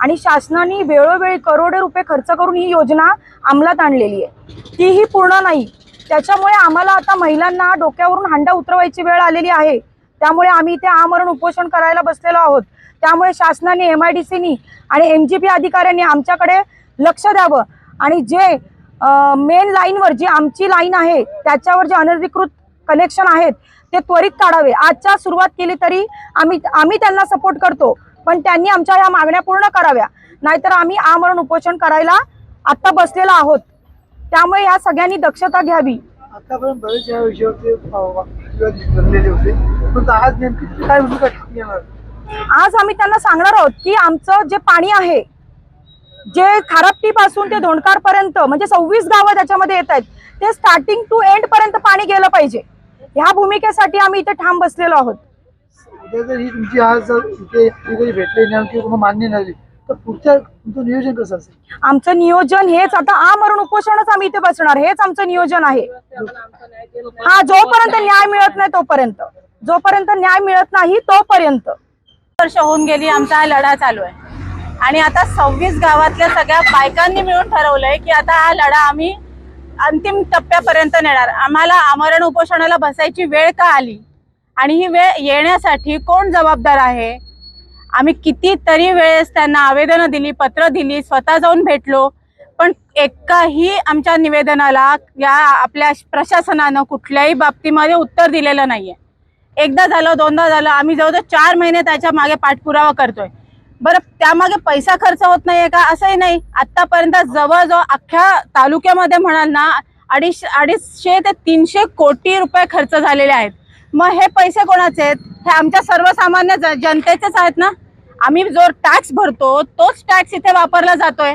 आणि शासनाने वेळोवेळी करोडो रुपये खर्च करून ही योजना अंमलात आणलेली आहे. तीही पूर्ण नाही. त्याच्यामुळे आम्हाला आता महिलांना डोक्यावरून हांडा उतरवायची वेळ आलेली आहे. त्यामुळे आम्ही इथे आमरण उपोषण करायला बसलेलो आहोत. त्यामुळे शासनाने एम आय डी सीनी आणि एम जी पी अधिकाऱ्यांनी आमच्याकडे लक्ष द्यावं. आणि जे मेन लाईनवर जी आमची लाईन आहे त्याच्यावर जे अनधिकृत कनेक्शन आहेत ते त्वरित काढावे. आजच्या सुरुवात केली तरी आम्ही आम्ही त्यांना सपोर्ट करतो. पण त्यांनी आमच्या या मागण्या पूर्ण कराव्या. नाहीतर आम्ही आमरण उपोषण करायला आता बसलेलो आहोत. त्यामुळे या सगळ्यांनी दक्षता घ्यावी. आतापर्यंत बरेच या विषयावरती अ, विवाद बनलेले होते. पण आज नेमकी काय भूमिका घेणार आज आम्ही त्यांना सांगणार आहोत की आमचं जे पाणी आहे जे खारपटी पासून ते धोंडकार पर्यंत म्हणजे सव्वीस गावं त्याच्यामध्ये येत आहेत ते स्टार्टिंग टू एंड पर्यंत पाणी गेलं पाहिजे. ह्या भूमिकेसाठी आम्ही इथे ठाम बसलेलो आहोत. उद्या जर ही तुमची आज जर इथे ही भेटले नाही तुम्हाला मान्य नाही तर पुढच्या तुमचं नियोजन कसं असेल? आमचं नियोजन हेच आता आमरण उपोषणच आम्ही इथे बसणार हेच आमचं नियोजन आहे. हा जोपर्यंत न्याय मिळत नाही तोपर्यंत. जोपर्यंत न्याय मिळत नाही तोपर्यंत. वर्ष होऊन गेली आमचा हा लढा चालू आहे. आणि आता सव्वीस गावातल्या सगळ्या बायकांनी मिळून ठरवलंय की आता हा लढा आम्ही अंतिम टप्प्यापर्यंत नेणार. आम्हाला आमरण उपोषणाला बसायची वेळ का आली? आणि ही वेळ येण्यासाठी कोण जबाबदार आहे? आम्ही कितीतरी वेळेस त्यांना आवेदनं दिली पत्र दिली स्वतः जाऊन भेटलो पण एकाही आमच्या निवेदनाला या आपल्या प्रशासनानं कुठल्याही बाबतीमध्ये उत्तर दिलेलं नाही आहे एकदा झालं दोनदा झालं आम्ही जवळजवळ चार महिने त्याच्यामागे पाठपुरावा करतोय. बरं त्यामागे पैसा खर्च होत नाहीये का? असंही नाही. आतापर्यंत जवळजवळ अख्ख्या तालुक्यामध्ये म्हणाल ना अडीच अडीचशे ते तीनशे कोटी रुपये खर्च झालेले आहेत. मग हे पैसे कोणाचे आहेत? हे आमच्या सर्वसामान्य जनतेचेच आहेत ना? आम्ही जो टॅक्स भरतो तोच टॅक्स इथे वापरला जातोय.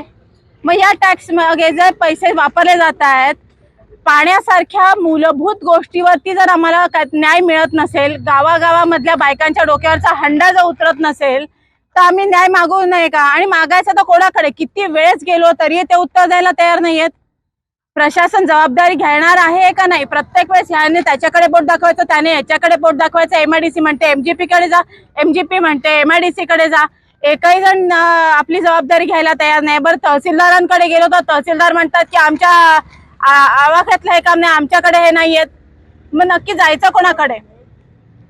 मग या टॅक्स मागे जर पैसे वापरले जात आहेत पाण्यासारख्या मूलभूत गोष्टीवरती जर आम्हाला काय न्याय मिळत नसेल गावागावामधल्या बायकांच्या डोक्यावरचा हंडा जर उतरत नसेल तर आम्ही न्याय मागू नये का? आणि मागायचं तर कोणाकडे? किती वेळेस गेलो तरी ते उत्तर द्यायला तयार नाही आहेत प्रशासन जबाबदारी घेणार आहे का नाही? प्रत्येक वेळेस ह्याने त्याच्याकडे बोट दाखवायचं त्याने याच्याकडे बोट दाखवायचं. एमआयडीसी म्हणते एमजीपी कडे जा. एमजीपी म्हणते एमआयडीसी कडे जा. एकही जण आपली जबाबदारी घ्यायला तयार नाही. बरं तहसीलदारांकडे गेलो तर तहसीलदार म्हणतात की आमच्या आवाक्यातलं हे काम नाही आमच्याकडे हे नाही आहेत मग नक्की जायचं कोणाकडे?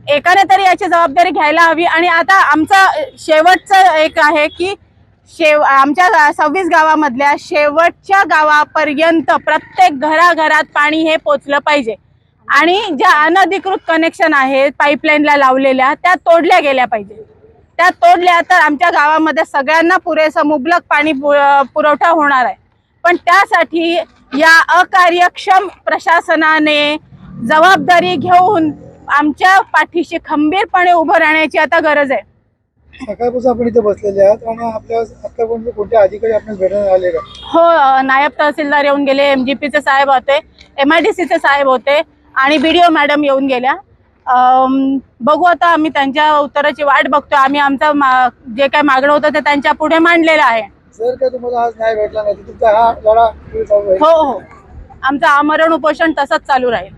एकाने तरी याची जबाबदारी घ्यायला हवी. आणि आता आमचा शेवटचं एक आहे की शेव आमच्या गा- सव्वीस गावामधल्या शेवटच्या गावापर्यंत प्रत्येक घराघरात पाणी हे पोचलं पाहिजे. आणि ज्या अनधिकृत कनेक्शन आहेत पाईपलाईनला लावलेल्या त्या तोडल्या गेल्या पाहिजे. त्या तोडल्या तर आमच्या गावामध्ये सगळ्यांना पुरेसं मुबलक पाणी पु- पुरवठा होणार आहे. पण त्यासाठी या अकार्यक्षम प्रशासनाने जबाबदारी घेऊन आमच्या पाठीशी खंबीरपणे उभं राहण्याची आता गरज आहे. सकाळपासून आपण इथे बसलेले आहात आणि आपल्या आतापर्यंत अधिकारी आपल्याला भेटण्यात आले का? हो नायब तहसीलदार येऊन गेले एमजीपीचे साहेब होते एम आय डी सीचे साहेब होते आणि बी डी ओ मॅडम येऊन गेल्या. बघू आता आम्ही त्यांच्या उत्तराची वाट बघतोय. आम्ही आमचं जे काही मागणं होतं ते त्यांच्या पुढे मांडलेलं आहे. जर का तुम्हाला आज भेटला नाही तुमचा हा लढा हो हो. आमचं आमरण उपोषण तसंच चालू राहील.